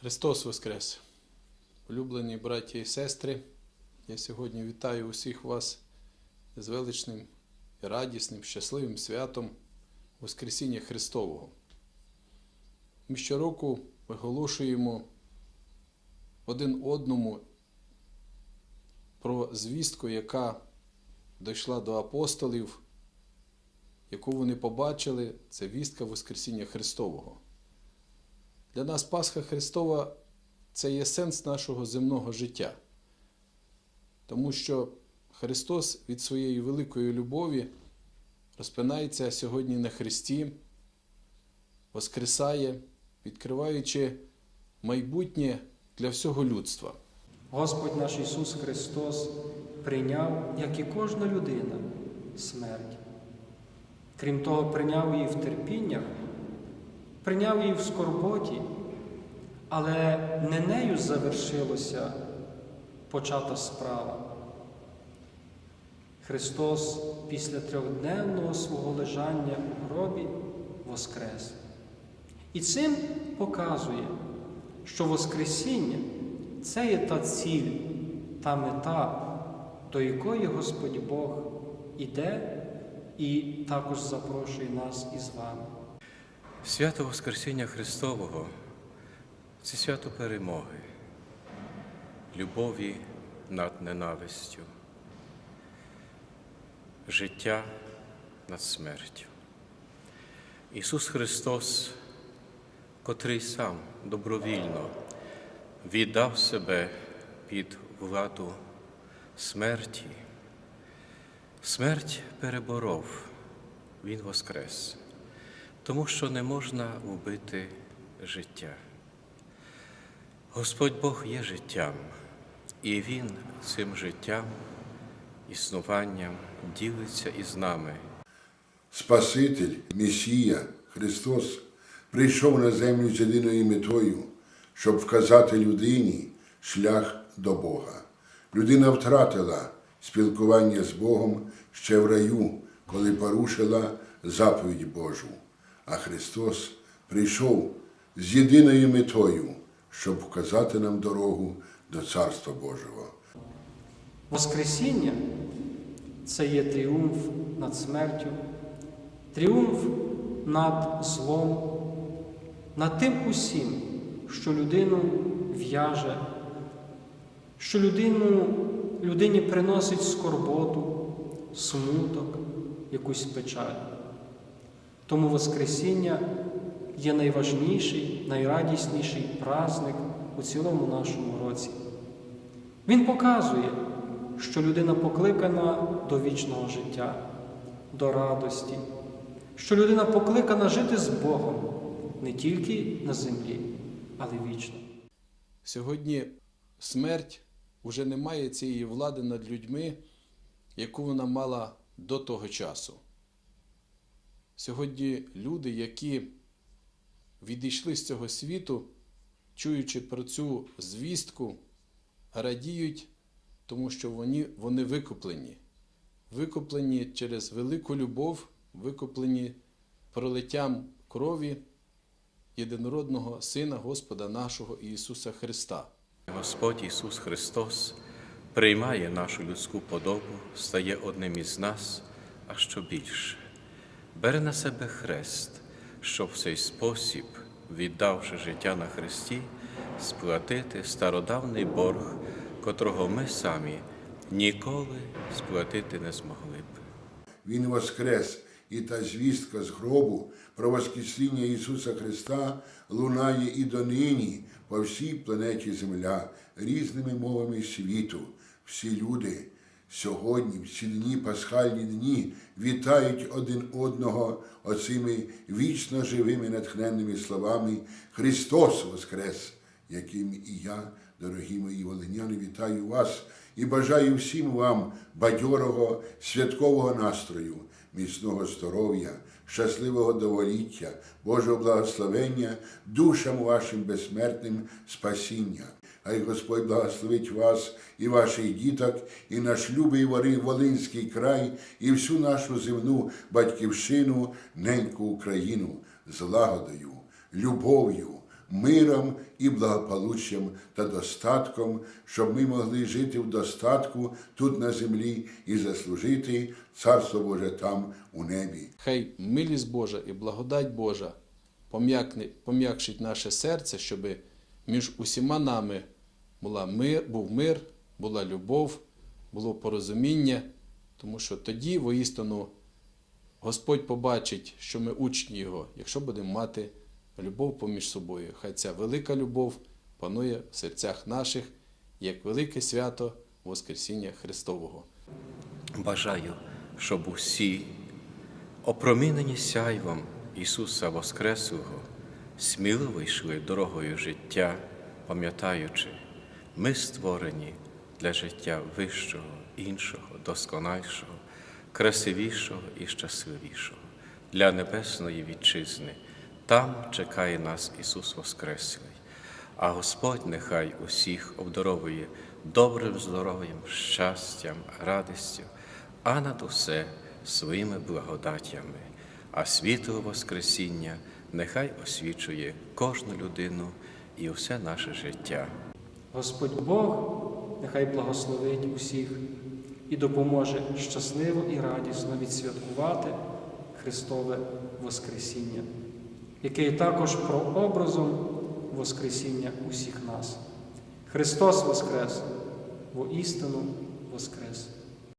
Христос Воскрес! Улюблені браті і сестри, я сьогодні вітаю усіх вас з величним радісним, щасливим святом Воскресіння Христового. Ми щороку виголошуємо один одному про звістку, яка дійшла до апостолів, яку вони побачили, це вістка Воскресіння Христового. Для нас Пасха Христова це є сенс нашого земного життя. Тому що Христос від своєї великої любові розпинається сьогодні на Христі, воскресає, відкриваючи майбутнє для всього людства. Господь наш Ісус Христос прийняв, як і кожна людина, смерть. Крім того, прийняв її в терпіннях, прийняв її в скорботі, але не нею завершилося почата справа. Христос після трьохденного свого лежання у гробі воскрес. І цим показує, що Воскресіння це є та ціль, та мета, до якої Господь Бог іде і також запрошує нас із вами. Свято Воскресіння Христового це свято перемоги, любові над ненавистю, життя над смертю. Ісус Христос, котрий сам добровільно віддав себе під владу смерті, смерть переборов, Він воскрес тому що не можна вбити життя. Господь Бог є життям, і Він цим життям, існуванням ділиться із нами. Спаситель, Месія, Христос прийшов на землю з єдиною метою, щоб вказати людині шлях до Бога. Людина втратила спілкування з Богом ще в раю, коли порушила заповідь Божу. А Христос прийшов з єдиною метою, щоб вказати нам дорогу до Царства Божого. Воскресіння це є тріумф над смертю, тріумф над злом, над тим усім, що людину в'яже, що людину, людині приносить скорботу, смуток, якусь печаль. Тому Воскресіння є найважніший, найрадісніший праздник у цілому нашому році. Він показує, що людина покликана до вічного життя, до радості, що людина покликана жити з Богом не тільки на землі, але вічно. Сьогодні смерть уже не має цієї влади над людьми, яку вона мала до того часу. Сьогодні люди, які відійшли з цього світу, чуючи про цю звістку, радіють, тому що вони, вони викуплені. Викуплені через велику любов, викуплені пролиттям крові єдинородного Сина Господа нашого Ісуса Христа. Господь Ісус Христос приймає нашу людську подобу, стає одним із нас, а що більше, бере на себе хрест, щоб в цей спосіб, віддавши життя на Христі, сплатити стародавний борг, котрого ми самі ніколи сплатити не змогли б. Він воскрес, і та звістка з гробу про Воскресіння Ісуса Христа лунає і донині по всій планеті Земля різними мовами світу. Всі люди сьогодні, в ці дні, пасхальні дні, вітають один одного оцими вічно живими натхненними словами Христос Воскрес! яким і я, дорогі мої волиняни, вітаю вас і бажаю всім вам бадьорого святкового настрою, міцного здоров'я, щасливого доволіття, Божого благословення, душам вашим безсмертним спасіння. Хай Господь благословить вас і ваших діток, і наш любий вори Волинський край, і всю нашу земну батьківщину, неньку Україну, злагодою, любов'ю, миром і благополуччям та достатком, щоб ми могли жити в достатку тут на землі і заслужити Царство Боже там у небі. Хай милість Божа і благодать Божа пом'якшить наше серце, щоб між усіма нами була мир, був мир, була любов, було порозуміння, тому що тоді воістину Господь побачить, що ми учні Його, якщо будемо мати любов поміж собою. Хай ця велика любов панує в серцях наших, як велике свято Воскресіння Христового. Бажаю, щоб усі, опромінені сяйвом Ісуса Воскреслого, сміливо йшли дорогою життя, пам'ятаючи, ми створені для життя вищого, іншого, досконалішого, красивішого і щасливішого, для небесної вітчизни. Там чекає нас Ісус Воскреслий. А Господь нехай усіх обдаровує добрим здоров'ям, щастям, радістю, а над усе своїми благодатями. А світло Воскресіння нехай освічує кожну людину і усе наше життя. Господь Бог нехай благословить усіх і допоможе щасливо і радісно відсвяткувати Христове Воскресіння, яке є також прообразом Воскресіння усіх нас. Христос Воскрес, воістину Воскрес!